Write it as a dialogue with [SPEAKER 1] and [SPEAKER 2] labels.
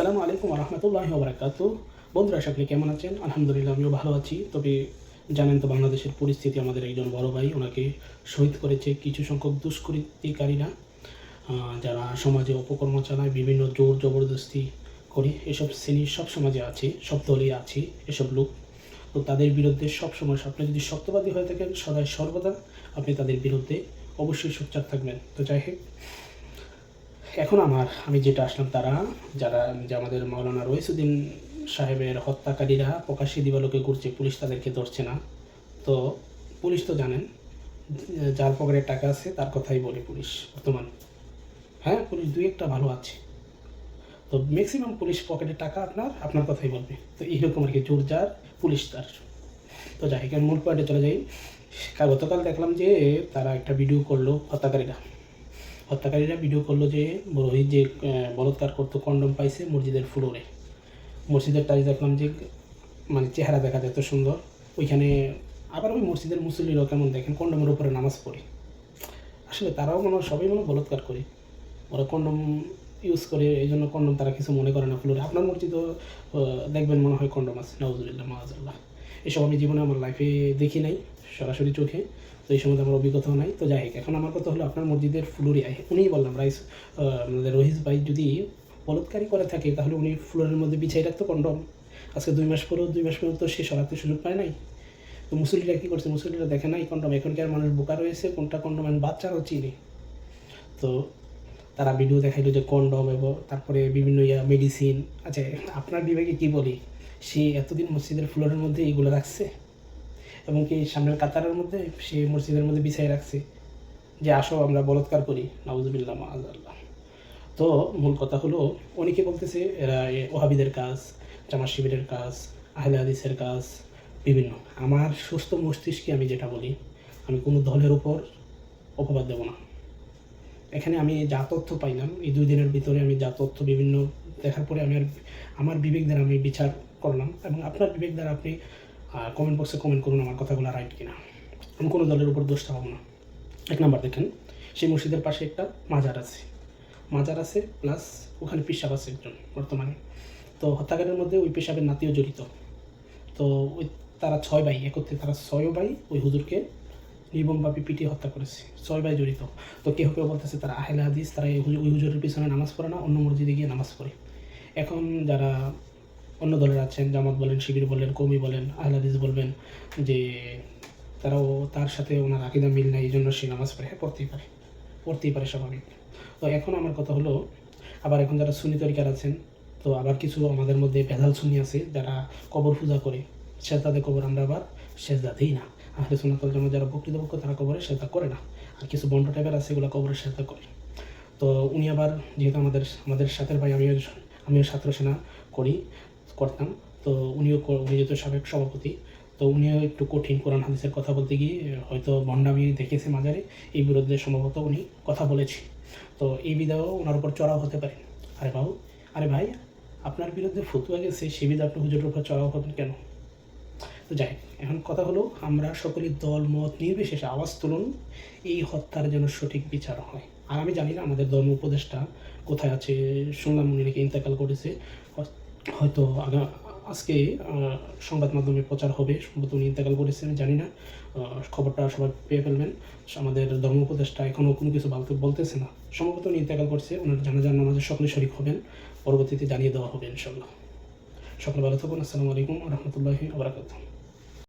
[SPEAKER 1] আসসালামু আলাইকুম রহমতুল্লাহ বরাকাত। বন্ধুরা সকলে কেমন আছেন? আলহামদুলিল্লাহ, আমিও ভালো আছি। তবে জানেন তো, বাংলাদেশের পরিস্থিতি, আমাদের একজন বড় ভাই ওনাকে শহীদ করেছে কিছু সংখ্যক দুষ্কৃতিকারীরা যারা সমাজে অপকর্ম চালায়, বিভিন্ন জোর জবরদস্তি করে। এসব শ্রেণি সব সমাজে আছে, সব দলই আছে এসব লোক। তো তাদের বিরুদ্ধে সব সময় আপনি যদি সত্যবাদী হয়ে থাকেন সদাই সর্বদা আপনি তাদের বিরুদ্ধে অবশ্যই সোচ্চার থাকবেন। তো যাই হোক এখন আমার, আমি যেটা আসলাম তারা, যারা, যে আমাদের মাওলানা রইসুদ্দিন সাহেবের হত্যাকারীরা প্রকাশ্যে দিবালোকে ঘুরছে, পুলিশ তাদেরকে ধরছে না। তো পুলিশ তো জানেন, যার পকেটে টাকা আছে তার কথাই বলে পুলিশ বর্তমান। হ্যাঁ পুলিশ দুই একটা ভালো আছে। তো ম্যাক্সিমাম পুলিশ পকেটে টাকা আপনার আপনার কথাই বলবে। তো এইরকম আর কি, জোর যার পুলিশ তার। তো যাই আমি মূল পয়েন্টে চলে যাই। গতকাল দেখলাম যে তারা একটা ভিডিও করল হত্যাকারীরা। হত্যাকারীরা ভিডিও করল যে রোহিত যে বলৎকার করতো কন্ডম পাইছে মসজিদের ফ্লোরে মসজিদের টাচ দেখলাম যে মানে চেহারা দেখা যায় এত সুন্দর। ওইখানে আবার ওই মসজিদের মুসল্লিরাও কেমন দেখেন? কন্ডমের উপরে নামাজ পড়ে। আসলে তারাও মনে সবাই মনে বলৎকার করে। ওরা কন্ডম ইউজ করে এই জন্য কন্ডম তারা কিছু মনে করে না ফ্লোরে আপনার মসজিদও দেখবেন মনে হয় কন্ডম আছে। নওয়াজুল্লাহ মাহাজুল্লাহ এসব আমি জীবনে আমার লাইফে দেখি নাই, সরাসরি চোখে। তো এই সম্বন্ধে আমার অভিজ্ঞতাও নাই। তো যাই হোক, এখন আমার কথা হলো আপনার মসজিদের ফ্লোরে উনিই বললাম, রাইস আমাদের রহিস ভাই যদি বলৎকারী করে থাকে, তাহলে উনি ফ্লোরের মধ্যে বিছাই রাখতো কন্ডম। আজকে দুই মাস পরেও, দুই মাস পরেও তো সে সরাতে সুযোগ পায় নাই। তো মুসল্লিরা কী করছে? মুসল্লিরা দেখে নাই কন্ডম। এখনকার মানুষ বোকা রয়েছে? কোনটা কন্ডম এখন বাচ্চারাও চিনে। তো তারা ভিডিও দেখাইলো যে কন্ডম এবং তারপরে বিভিন্ন ইয়া, মেডিসিন। আচ্ছা আপনার বিভাগে কি বলি? সে এতদিন মসজিদের ফ্লোরের মধ্যে এইগুলো রাখছে? এবং কি সামনের কাতারের মধ্যে, সে মসজিদের মধ্যে বিছাই রাখছে। যে আসো, আমরা বলৎকার করি, নাউজুবিল্লাহ মাআজাল্লাহ তো মূল কথা হলো, অনেকে বলতেছে, এরা ওহাবিদের কাজ, জামাত শিবিরের কাজ, আহলে হাদিসের কাজ, বিভিন্ন। আমার সুস্থ মস্তিষ্কে আমি যেটা বলি, আমি কোনো দলের উপর অপবাদ দেব না। এখানে আমি যা তথ্য পাইলাম, এই দুই দিনের ভিতরে আমি যা তথ্য বিভিন্ন দেখার পরে আমি আর, আমার বিবেক দ্বারা আমি বিচার করলাম এবং আপনার বিবেক দ্বারা আপনি কমেন্ট বক্সে কমেন্ট করুন আমার কথাগুলো রাইট কিনা। আমি কোনো দলের উপর দোষ চাপাবো না। এক নাম্বার দেখেন, সেই মসজিদের পাশে একটা মাজার আছে। মাজার আছে প্লাস ওখানে পিসাব আছে একজন বর্তমানে। তো হত্যাকারের মধ্যে ওই পেশাবের নাতিও জড়িত। তো ওই তারা ছয় ভাই, একত্রে তারা ছয় ভাই ওই হুজুরকে নির্মমভাবে পিটিয়ে হত্যা করেছে। ছয় ভাই জড়িত। তো কেউ কেউ বলতেছে তারা আহেলা হাদিস, তারা ওই হুজুরের পিছনে নামাজ পড়ে না, অন্য মসজিদে গিয়ে নামাজ পড়ে। এখন যারা অন্য দলের আছেন, জামাত বলেন, শিবির বলেন, কমি বলেন আহলে হাদিস বলবেন যে তারাও তার সাথে ওনার আকিদা মিল নাই, এই জন্য সে নামাজ পড়ে হ্যাঁ পড়তেই পারে পড়তেই পারে স্বাভাবিক। তো এখন আমার কথা হলো, আবার এখন যারা সুনি তরিকার আছেন, তো আবার কিছু আমাদের মধ্যে ভেজাল সুন্নি আছে, যারা কবর পূজা করে, সেজদাতে কবর আমরা আবার সেজদা দিই না। আহলে সুন্নাতল জামাত যারা বক্তৃতাপক্ষ তারা কবরে সেজদা করে না, আর কিছু বন্ড টাইপের আছে এগুলো কবরে সেজদা করে। তো উনি আবার, যেহেতু আমাদের আমাদের সাথের ভাই, আমিও আমিও ছাত্র সেনা করি করতাম। তো উনিও উনি যেহেতু সাবেক সভাপতি, তো উনিও একটু কঠিন কোরআন হাদিসের কথা বলতে গিয়ে, হয়তো ভণ্ডামি দেখেছে মাঝারে এই বিরুদ্ধে সম্ভবত উনি কথা বলেছে। তো এই বিধাও ওনার উপর চড়াও হতে পারে। আরে বাবু, আরে ভাই, আপনার বিরুদ্ধে ফতুয়া গেছে, সে বিধা আপনি হুজুরের উপর চড়াও হবেন কেন? তো যাই এখন কথা হলো, আমরা সকলে দল, মত, নির্বিশেষে আওয়াজ তুলুন, এই হত্যার যেন সঠিক বিচার হয়। আর আমি জানি না আমাদের ধর্ম উপদেষ্টা কোথায় আছে, শুনলাম উনি নাকি ইন্তেকাল করেছে। হয়তো আজকে সংবাদ মাধ্যমে প্রচার হবে, সম্ভবত উনি ইন্তেকাল করেছেন, জানি না। খবরটা সবাই পেয়ে ফেলবেন। আমাদের ধর্ম উপদেষ্টা এখনও কোনো কিছু বলতে, বলতেছে না। সম্ভবত উনি ইন্তেকাল করছে, ওনার জানাজার নামাজে সকলে শরিক হবেন, পরবর্তীতে জানিয়ে দেওয়া হবে ইনশাল্লাহ সকলে ভালো থাকুন, আসসালামু আলাইকুম রহমতুল্লাহি আবরাকাতুহ